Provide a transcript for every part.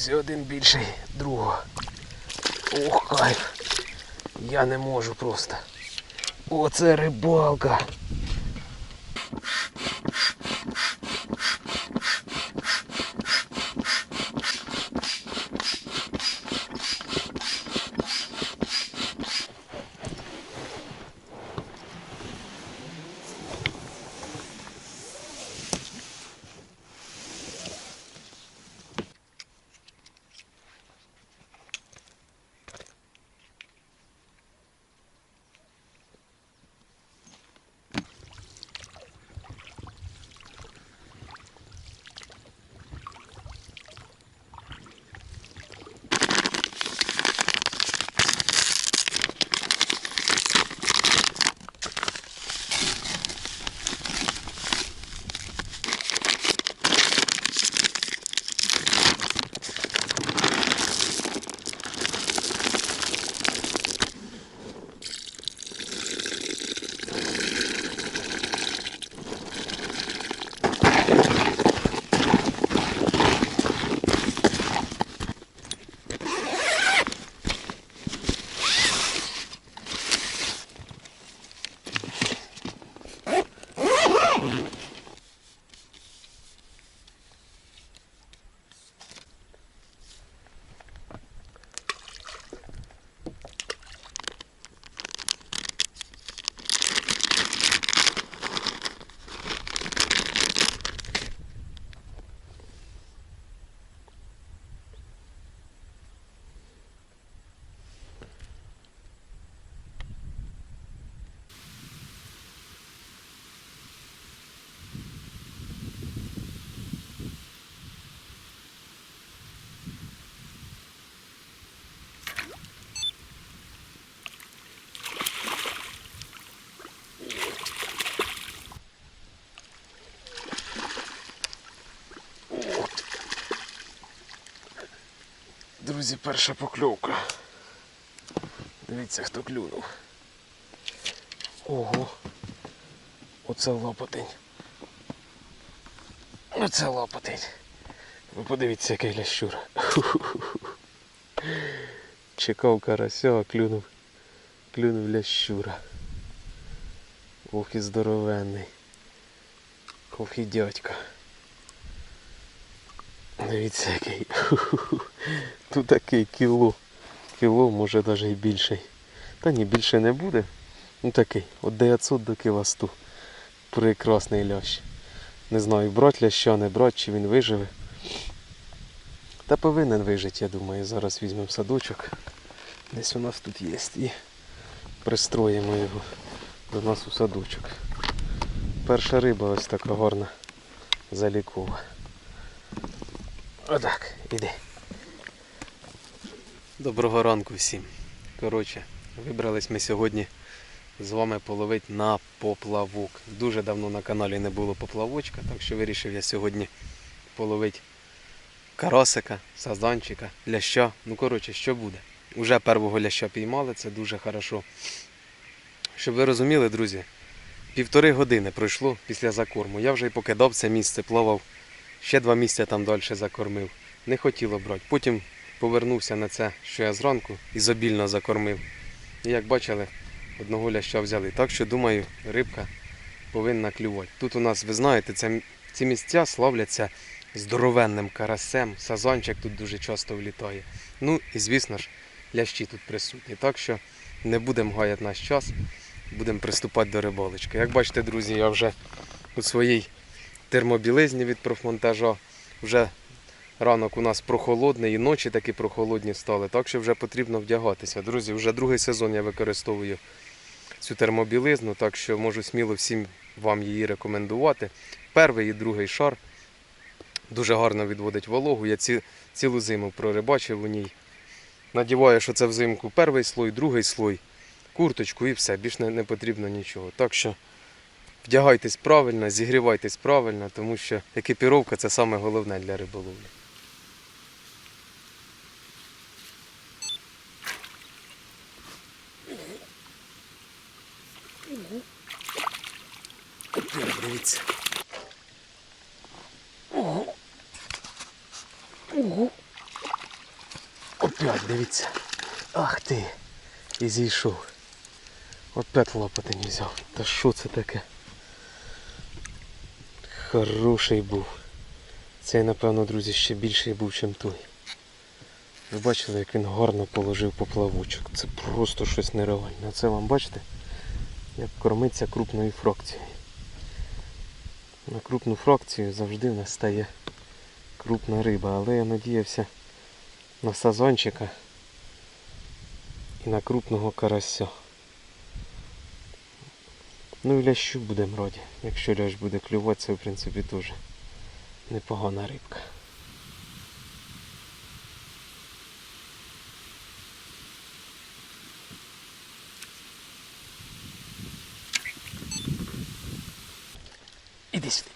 друзі, один більший другого. Ох, кайф. Я не можу просто. Оце рибалка. Друзі, перша покльовка. Дивіться, хто клюнув. Ого. Оце лопотень. Оце лопотень. Ви подивіться, який лящур. Чекав карася, клюнув. Клюнув лящура. Ох і здоровенний. Ох і дядька. Дивіться який. Тут такий кіло. Кіло, може навіть і більший. Та ні, більше не буде. Ну такий, от 900 до кіла 100. Прекрасний лящ. Не знаю, брать ляща, не брать, чи він виживе. Та повинен вижити, я думаю. Зараз візьмемо садочок. Десь у нас тут є. І пристроїмо його до нас у садочок. Перша риба ось така гарна залікова. Отак, іди. Доброго ранку всім. Коротше, вибрались ми сьогодні з вами половити на поплавок. Дуже давно на каналі не було поплавочка, так що вирішив я сьогодні половити карасика, сазанчика, ляща. Ну, коротше, що буде? Уже першого ляща піймали, це дуже хорошо. Щоб ви розуміли, друзі, півтори години пройшло після закорму. Я вже і покидав це місце, плавав. Ще два місця там далі закормив. Не хотіло брати. Потім повернувся на це, що я зранку ізобільно закормив. І як бачили, одного ляща взяли. Так що, думаю, рибка повинна клювати. Тут у нас, ви знаєте, це, ці місця славляться здоровенним карасем. Сазанчик тут дуже часто влітає. Ну і звісно ж, лящі тут присутні. Так що не будемо гаяти наш час, будемо приступати до рибалочки. Як бачите, друзі, я вже у своїй термобілизні від профмонтажа. Вже ранок у нас прохолодний і ночі такі прохолодні стали, так що вже потрібно вдягатися. Друзі, вже другий сезон я використовую цю термобілизну, так що можу сміло всім вам її рекомендувати. Перший і другий шар дуже гарно відводить вологу. Я ці, цілу зиму прорибачив у ній. Надіваю, що це взимку перший слой, другий слой, курточку і все, більш не, не потрібно нічого. Так що вдягайтесь правильно, зігрівайтесь правильно, тому що екіпіровка це саме головне для риболовлі. Дивіться. 5, дивіться. Ах ти. І зійшов. От п'ять лопатень взяв. Та що це таке? Хороший був. Цей, напевно, друзі, ще більший був, ніж той. Ви бачили, як він гарно положив поплавочок. Це просто щось нереальне. Це вам бачите, як кормиться крупною фракцією. На крупну фракцію завжди в нас стає крупна риба, але я надіявся на сазончика і на крупного карася. Ну і лящу будемо раді. Якщо лящ буде клювати, це в принципі теж непогана рибка. Іди сюди.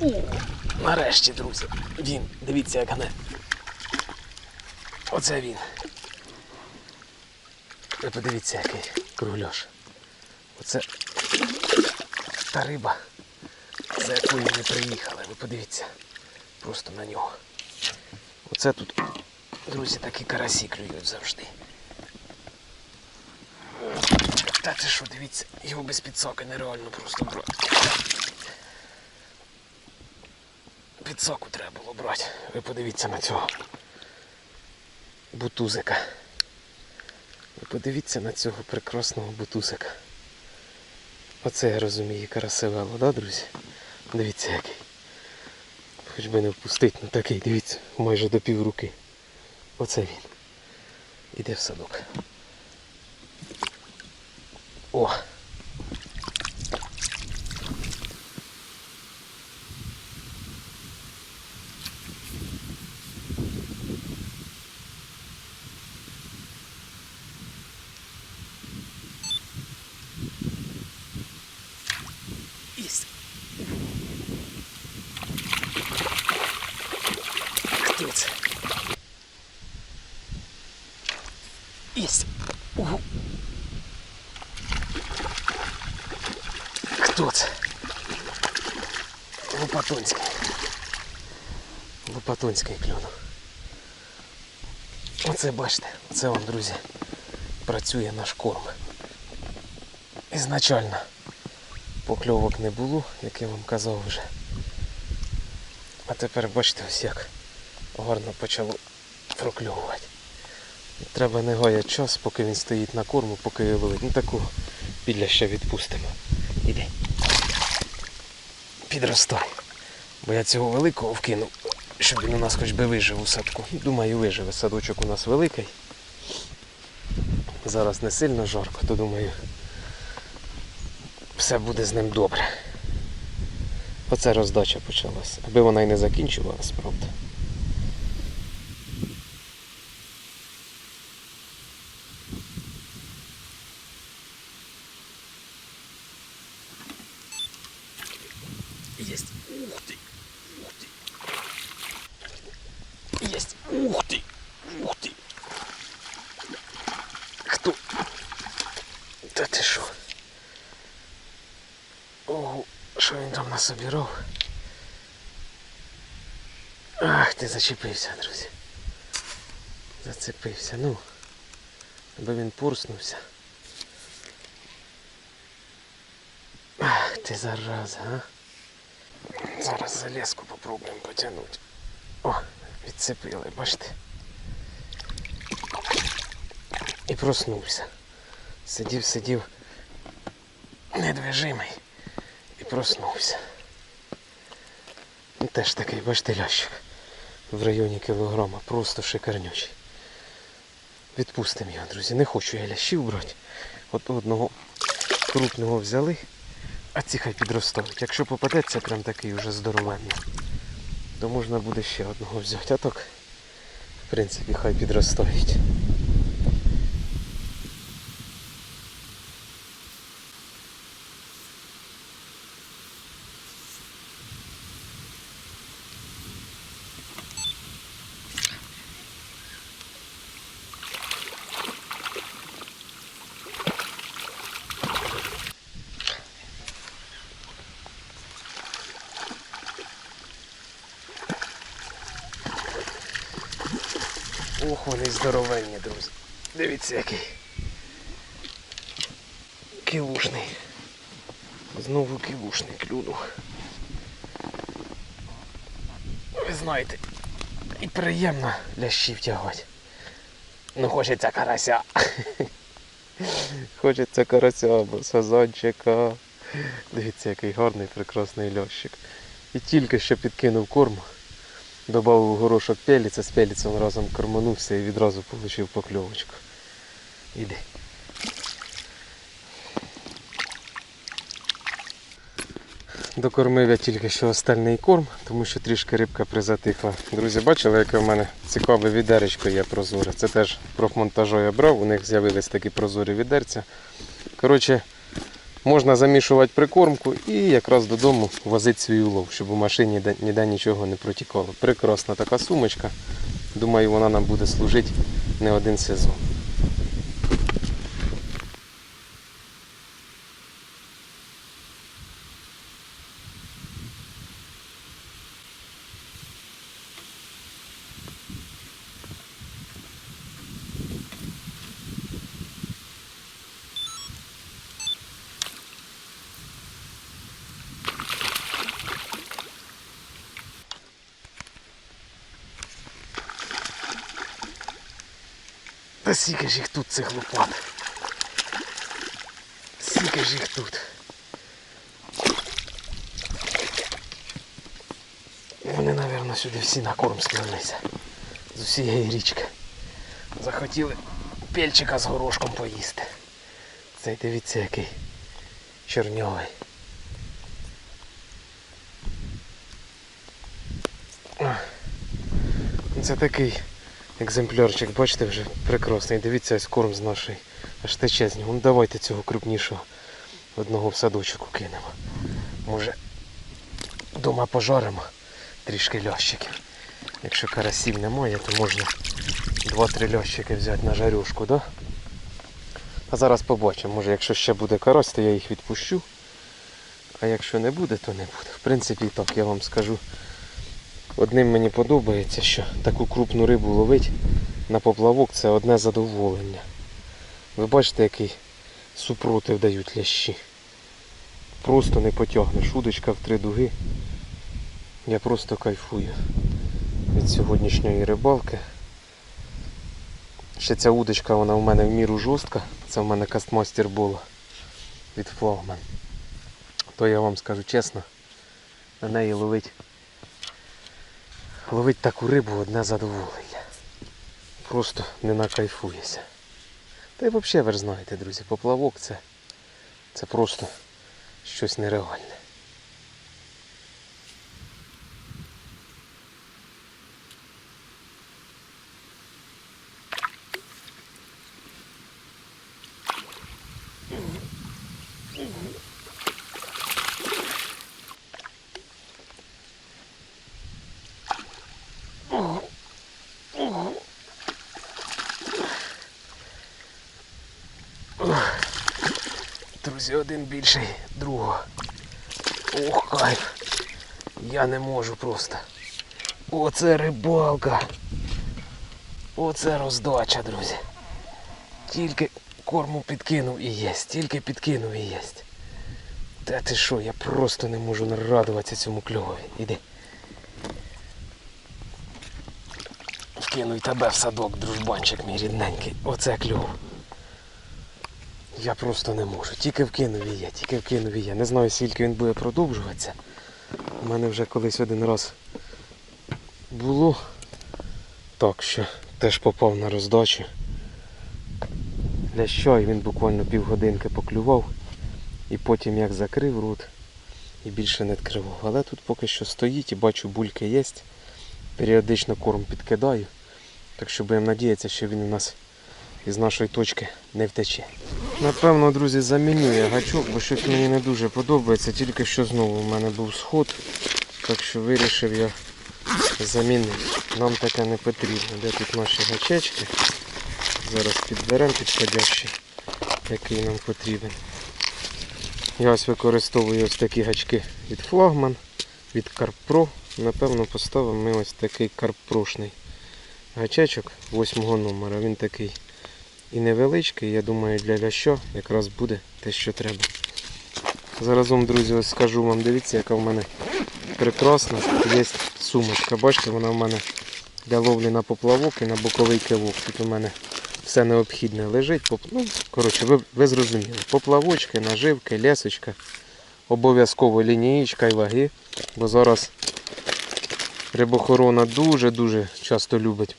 О, нарешті, друзі. Він, дивіться, як гане. Оце він. Подивіться, який кругляш. Оце та риба, за якою ми приїхали. Ви подивіться. Просто на нього. Оце тут, друзі, такі карасі клюють завжди. Та це що, дивіться, його без підсоки нереально просто брати. Підсоку треба було брати. Ви подивіться на цього бутузика. Ви подивіться на цього прекрасного бутузика. Оце я розумію, карасевело, да, друзі? Дивіться який. Хоч би не впустить, ну такий, дивіться, майже до пів руки. Оце він. Іде в садок. О! Есть. Кто це? Есть. Угу. Хто це? Лопатонський. Лопатонський клюнув. Оце бачите, це вам, друзі, працює наш корм. Ізначально покльовок не було, як я вам казав вже. А тепер бачите ось як гарно почало прокльовувати. Треба не гаяти час, поки він стоїть на корму, поки його вилить. Ну такого підля ще відпустимо. Іди. Підростай. Бо я цього великого вкинув, щоб він у нас хоч би вижив у садку. Думаю, виживе. Садочок у нас великий. Зараз не сильно жарко, то думаю, все буде з ним добре. Оце роздача почалася. Аби вона й не закінчувалась, правда. Там? Ах, ти зачепився, друзі. Зацепився, ну. Аби він порснувся. Ах, ти зараза, а? Зараз залезку попробуємо потягнути. О, відцепили, бачите? І проснувся. Сидів, сидів недвижимий і проснувся. Теж такий, бачите, лящик в районі кілограма, просто шикарнючий. Відпустимо його, друзі. Не хочу я лящів брати. От одного крупного взяли, а ці хай підростають. Якщо попадеться прям такий уже здоровенний, то можна буде ще одного взяти. А так, в принципі, хай підростають. Вони здоровенні, друзі. Дивіться який. Кілушний. Знову кілушний клюнув. Ви знаєте, і приємно лящів тягати. Ну хочеться карася. Хочеться карася або сазанчика. Дивіться, який гарний прекрасний льощик. І тільки що підкинув корм, додав горошок пеліця, з пеліцем разом корманувся і відразу отримав покльовочку. Іди. Докормив я тільки що остальний корм, тому що трішки рибка призатихла. Друзі, бачили, яке в мене цікаве відеречко є прозоре. Це теж профмонтажу я брав, у них з'явились такі прозорі відерця. Коротше, можна замішувати прикормку і якраз додому возити свій улов, щоб у машині ніде, нічого не протікало. Прекрасна така сумочка. Думаю, вона нам буде служити не один сезон. Та скільки ж їх тут цих лопат. Скільки ж їх тут. Вони, мабуть, сюди всі на корм сплелися. З усієї річки. Захотіли пельчика з горошком поїсти. Цей дивіться який чорньовий. Це такий екземплярчик, бачите, вже прекрасний. Дивіться, ось корм з нашої. Аж тече. Ну давайте цього крупнішого одного в садочок кинемо. Може вдома пожаримо трішки лящиків. Якщо карасів немає, то можна 2-3 лящики взяти на жарюшку, да? А зараз побачимо, може якщо ще буде карась, то я їх відпущу. А якщо не буде, то не буде. В принципі, так я вам скажу. Одним мені подобається, що таку крупну рибу ловить на поплавок це одне задоволення. Ви бачите, який супротив дають лящі. Просто не потягнеш. Удочка в три дуги. Я просто кайфую від сьогоднішньої рибалки. Ще ця удочка вона в мене в міру жорстка. Це в мене кастмастер була від флагман. То я вам скажу чесно, на неї ловить ловить таку рибу одне задоволення. Просто не накайфуєшся. Та й взагалі ви ж знаєте, друзі, поплавок це, це просто щось нереальне. Друзі, один більший другого. Ох, кайф. Я не можу просто. Оце рибалка. Оце роздача, друзі. Тільки корму підкинув і єсть, тільки підкинув і єсть. Та ти що, я просто не можу нарадуватися цьому кльовові. Іди. Вкинуй тебе в садок, дружбанчик мій рідненький. Оце кльов. Я просто не можу. Тільки вкинув і є, тільки вкинув і є. Не знаю, скільки він буде продовжуватися. У мене вже колись один раз було. Так що теж попав на роздачу. Для що і він буквально півгодинки поклював. І потім як закрив рот і більше не відкривав. Але тут поки що стоїть і бачу бульки є. Періодично корм підкидаю. Так що будемо надіятися, що він у нас із нашої точки не втече. Напевно, друзі, заміню я гачок, бо щось мені не дуже подобається. Тільки що знову в мене був сход, так що вирішив я замінити. Нам таке не потрібно. Де тут наші гачечки? Зараз підберемо підходящий, який нам потрібен. Я ось використовую ось такі гачки від флагман, від CarPro. Напевно, поставимо ми ось такий карпрошний гачечок восьмого номера. Він такий і невеличкий, я думаю, для ляща якраз буде те, що треба. Заразом, друзі, ось скажу вам, дивіться, яка в мене прекрасна. Є сумочка. Бачите, вона в мене для ловлі на поплавок і на боковий кивок. Тут у мене все необхідне лежить. Ну, коротше, ви, ви зрозуміли. Поплавочки, наживки, лесочка, обов'язково лінієчка і ваги. Бо зараз рибохорона дуже-дуже часто любить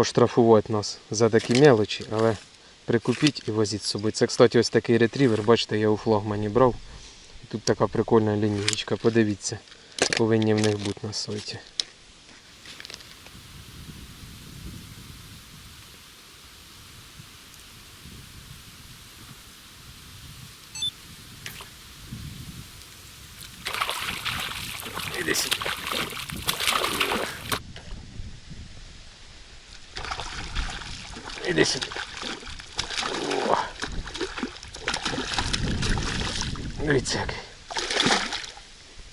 поштрафувати нас за такі мелочі, але прикупіть і возіть з собою. Це, кстати, ось такий ретрівер, бачите, я у флагмані брав. Тут така прикольна лінієчка. Подивіться, повинні в них бути на сайті. Іди сюди. Іди сюди. О. Дивіться який.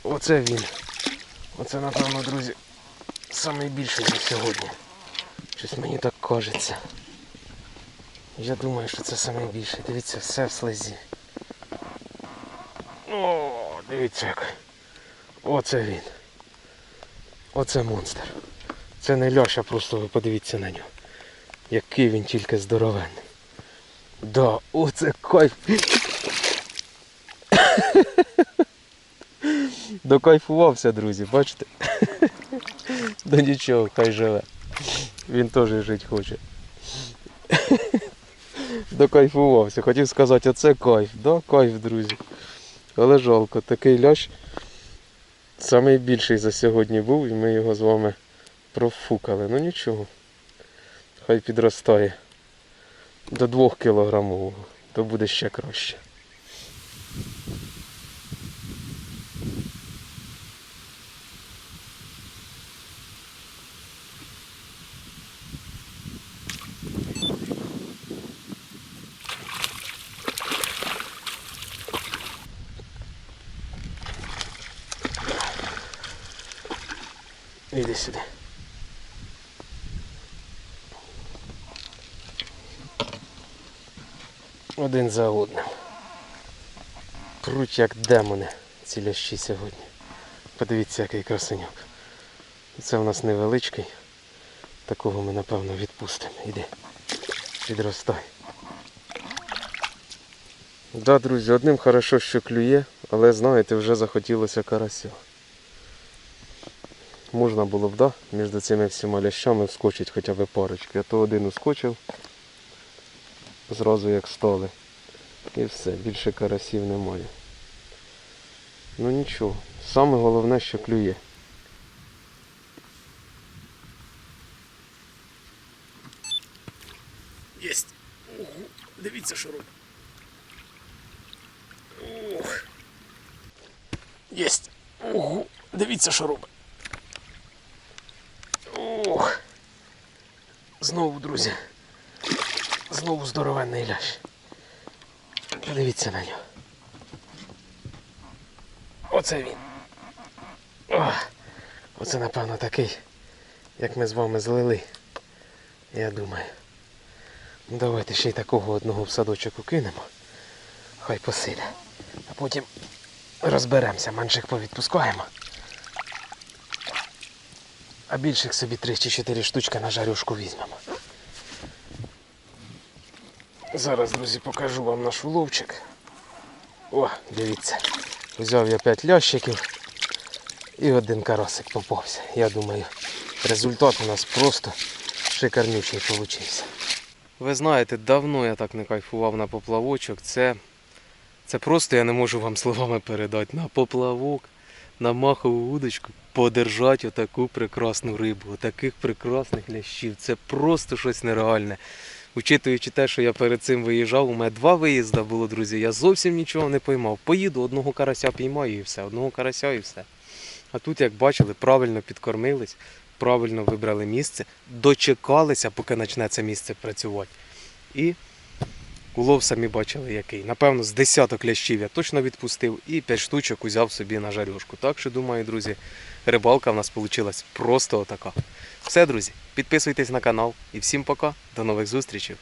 Оце він. Оце, напевно, друзі, найбільший за сьогодні. Щось мені так кажеться. Я думаю, що це найбільший. Дивіться, все в слезі. О, дивіться який. Оце він. Оце монстр. Це не ляша, просто ви подивіться на нього. Який він тільки здоровенний. Да, оце кайф. Докайфувався, друзі, бачите? Да нічого, хай живе. Він теж жити хоче. Докайфувався. Хотів сказати, оце кайф. Да, кайф, друзі. Але жалко, такий лящ самий більший за сьогодні був і ми його з вами профукали. Ну нічого. Хай підростає до 2 кілограмового, то буде ще краще. Іди сюди. Один за одним. Пруть як демони ці лящі сьогодні. Подивіться, який красеньок. Це у нас невеличкий. Такого ми напевно відпустимо. Іди. Підростай. Да, друзі, одним хорошо, що клює, але знаєте, вже захотілося карася. Можна було б, да, між цими всіма лящами вскочити хоча б парочки. А то один ускочив зразу як стали. І все, більше карасів немає. Ну нічого. Саме головне, що клює. Єсть. Ого, дивіться, що робить. Ох. Єсть. Ого, дивіться, що робить. Ох. Знову, друзі. Знову здоровенний лящ. Подивіться на нього. Оце він. О, оце, напевно, такий, як ми з вами злили. Я думаю. Ну, давайте ще й такого одного в садочок укинемо. Хай посиде. А потім розберемося, менших повідпускаємо. А більших собі 3 чи 4 штучки на жарюшку візьмемо. Зараз, друзі, покажу вам наш уловчик. О, дивіться. Взяв я 5 лящиків і один карасик попався. Я думаю, результат у нас просто шикарнючий вийшов. Ви знаєте, давно я так не кайфував на поплавочок. Це, це просто я не можу вам словами передати. На поплавок, на махову удочку подержати отаку прекрасну рибу, отаких прекрасних лящів. Це просто щось нереальне учитуючи те, що я перед цим виїжджав, у мене два виїзди було, друзі. Я зовсім нічого не поймав. Поїду, одного карася піймаю і все, одного карася і все. А тут, як бачили, правильно підкормились, правильно вибрали місце, дочекалися, поки почне місце працювати. І улов самі бачили який. Напевно, з десяток лящів я точно відпустив і п'ять штучок узяв собі на жарюшку. Так що, думаю, друзі, рибалка в нас вийшла просто отака. Все, друзі, підписуйтесь на канал і всім пока. До нових зустрічей!